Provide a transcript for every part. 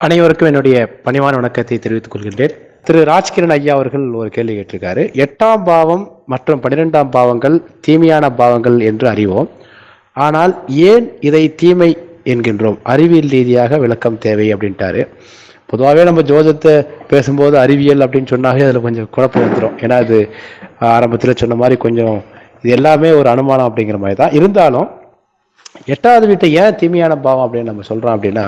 அனைவருக்கும் என்னுடைய பணிவான வணக்கத்தை தெரிவித்துக் கொள்கின்றேன். திரு ராஜ்கிரண் ஐயா அவர்கள் ஒரு கேள்வி கேட்டிருக்காரு. எட்டாம் பாவம் மற்றும் பன்னிரெண்டாம் பாவங்கள் தீமையான பாவங்கள் என்று அறிவோம். ஆனால் ஏன் இதை தீமை என்கின்றோம்? அறிவியல் ரீதியாக விளக்கம் தேவை அப்படின்ட்டாரு. பொதுவாகவே நம்ம ஜோதத்தை பேசும்போது அறிவியல் அப்படின்னு சொன்னாவே அதில் கொஞ்சம் குழப்பம் வந்துடும் ஏன்னா அது ஆரம்பத்தில் சொன்ன மாதிரி கொஞ்சம் இது எல்லாமே ஒரு அனுமானம் அப்படிங்கிற மாதிரி தான் இருந்தாலும் எட்டாவது வீட்டை ஏன் தீமையான பாவம் அப்படின்னு நம்ம சொல்கிறோம் அப்படின்னா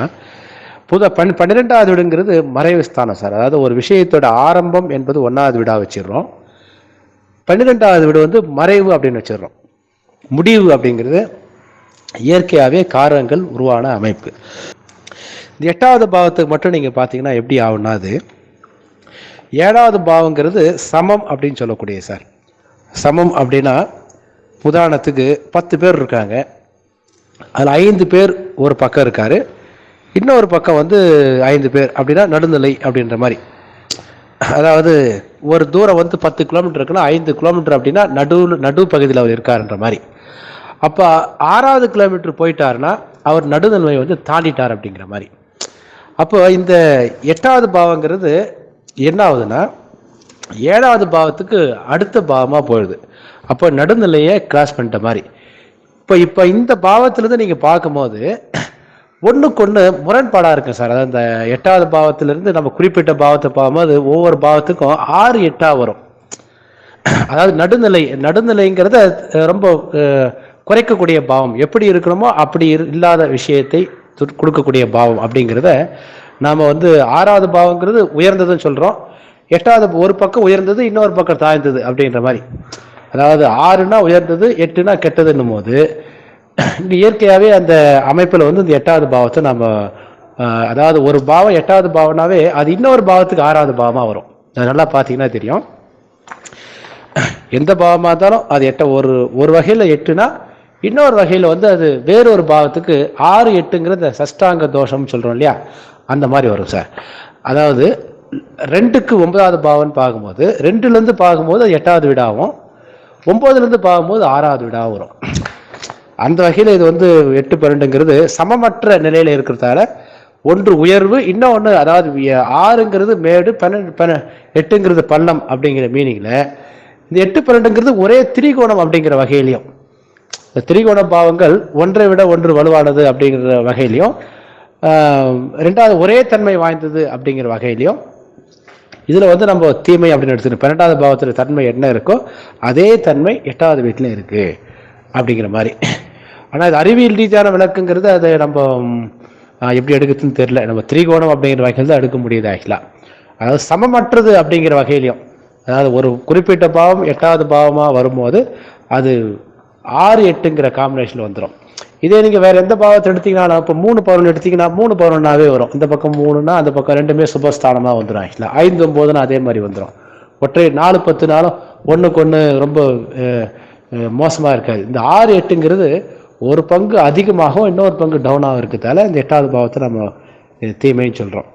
புத பன் பன்னிரெண்டாவது வீடுங்கிறது மறைவு ஸ்தானம் சார். அதாவது ஒரு விஷயத்தோட ஆரம்பம் என்பது ஒன்றாவது வீடாக வச்சிடுறோம். பன்னிரெண்டாவது வீடு வந்து மறைவு அப்படின்னு வச்சிடுறோம். முடிவு அப்படிங்கிறது இயற்கையாகவே காரங்கள் உருவான அமைப்பு. இந்த எட்டாவது பாவத்துக்கு மட்டும் நீங்கள் பார்த்தீங்கன்னா எப்படி ஆகும்னா அது ஏழாவது பாவங்கிறது சமம் அப்படின்னு சொல்லக்கூடிய சார். சமம் அப்படின்னா உதாரணத்துக்கு பத்து பேர் இருக்காங்க. அதில் ஐந்து பேர் ஒரு பக்கம் இருக்காரு. இன்னொரு பக்கம் வந்து ஐந்து பேர் அப்படின்னா நடுநிலை அப்படின்ற மாதிரி. அதாவது ஒரு தூரம் வந்து பத்து கிலோமீட்டர் இருக்குன்னா ஐந்து கிலோமீட்டர் அப்படின்னா நடு நடு பகுதியில் அவர் இருக்காருன்ற மாதிரி. அப்போ ஆறாவது கிலோமீட்டர் போயிட்டாருன்னா அவர் நடுநிலைமை வந்து தாண்டிட்டார் அப்படிங்கிற மாதிரி. அப்போ இந்த எட்டாவது பாவங்கிறது என்ன ஆகுதுன்னா ஏழாவது பாவத்துக்கு அடுத்த பாவமாக போயிடுது. அப்போ நடுநிலையை கிராஸ் பண்ணிட்ட மாதிரி. இப்போ இப்போ இந்த பாவத்திலேருந்து நீங்கள் பார்க்கும்போது ஒன்றுக்கு ஒன்று முரண்பாடாக இருக்கு சார். அதாவது இந்த எட்டாவது பாவத்திலேருந்து நம்ம குறிப்பிட்ட பாவத்தை பார்க்கும்போது ஒவ்வொரு பாவத்துக்கும் ஆறு எட்டாக வரும். அதாவது நடுநிலை நடுநிலைங்கிறத ரொம்ப குறைக்கக்கூடிய பாவம். எப்படி இருக்கணுமோ அப்படி இரு- இல்லாத விஷயத்தை கொடுக்கக்கூடிய பாவம் அப்படிங்கிறத நாம் வந்து ஆறாவது பாவங்கிறது உயர்ந்ததுன்னு சொல்கிறோம் எட்டாவது ஒரு பக்கம் உயர்ந்தது இன்னொரு பக்கம் தாழ்ந்தது அப்படின்ற மாதிரி. அதாவது ஆறுனா உயர்ந்தது எட்டுனா கெட்டதுன்னும் போது இயற்கையாகவே அந்த அமைப்பில் வந்து இந்த எட்டாவது பாவத்தை நம்ம அதாவது ஒரு பாவம் எட்டாவது பாவம்னாவே அது இன்னொரு பாவத்துக்கு ஆறாவது பாவமாக வரும். அது நல்லா பார்த்தீங்கன்னா தெரியும். எந்த பாவமாக இருந்தாலும் அது எட்ட ஒரு ஒரு வகையில் எட்டுனா இன்னொரு வகையில் வந்து அது வேறொரு பாவத்துக்கு ஆறு எட்டுங்கிறது இந்த சஷ்டாங்க தோஷம்னு சொல்கிறோம் இல்லையா? அந்த மாதிரி வரும் சார். அதாவது ரெண்டுக்கு ஒன்பதாவது பாவம்னு பார்க்கும்போது ரெண்டுலேருந்து பார்க்கும்போது அது எட்டாவது வீடாகும் ஒம்போதுலேருந்து பார்க்கும்போது ஆறாவது வீடாக வரும். அந்த வகையில் இது வந்து எட்டு பன்னெண்டுங்கிறது சமமற்ற நிலையில் இருக்கிறதால ஒன்று உயர்வு இன்னொன்று அதாவது ஆறுங்கிறது மேடு பன்னெண்டு பன்ன எட்டுங்கிறது பள்ளம் அப்படிங்கிற மீனிங்கில் இந்த எட்டு பன்னெண்டுங்கிறது ஒரே திரிகோணம் அப்படிங்கிற வகையிலையும். இந்த திரிகோண பாவங்கள் ஒன்றை விட ஒன்று வலுவானது அப்படிங்கிற வகையிலையும் ரெண்டாவது ஒரே தன்மை வாய்ந்தது அப்படிங்கிற வகையிலையும் இதில் வந்து நம்ம தீமை அப்படின்னு எடுத்துக்கணும். பன்னெண்டாவது பாவத்தில் தன்மை என்ன இருக்கோ அதே தன்மை எட்டாவது வீட்டிலையும் இருக்குது அப்படிங்கிற மாதிரி. ஆனால் இது அறிவியல் ரீதியான விளக்குங்கிறது அதை நம்ம எப்படி எடுக்கிறதுன்னு தெரில நம்ம திரிகோணம் அப்படிங்கிற வகையில் தான் எடுக்க முடியுது ஆக்சுவலாக அதாவது சமமற்றது அப்படிங்கிற வகையிலையும் அதாவது ஒரு குறிப்பிட்ட பாவம் எட்டாவது பாவமாக வரும்போது அது ஆறு எட்டுங்கிற காம்பினேஷனில் வந்துடும் இதே நீங்கள் வேறு எந்த பாவத்தை எடுத்தீங்கன்னா இப்போ மூணு பவன் எடுத்தீங்கன்னா மூணு பவனாவே வரும். இந்த பக்கம் மூணுனா அந்த பக்கம் ரெண்டுமே சுபஸ்தானமாக வந்துடும் ஆக்சுவலாக ஐந்து ஒம்போதுனா அதே மாதிரி வந்துடும் ஒற்றை நாலு பத்து நாளும் ஒன்றுக்கு ஒன்று ரொம்ப மோசமாக இருக்காது. இந்த ஆறு எட்டுங்கிறது ஒரு பங்கு அதிகமாகவும் இன்னொரு பங்கு டவுனாகவும் இருக்கிறதால இந்த எட்டாவது பாவத்தை நம்ம தீமைன்னு சொல்கிறோம்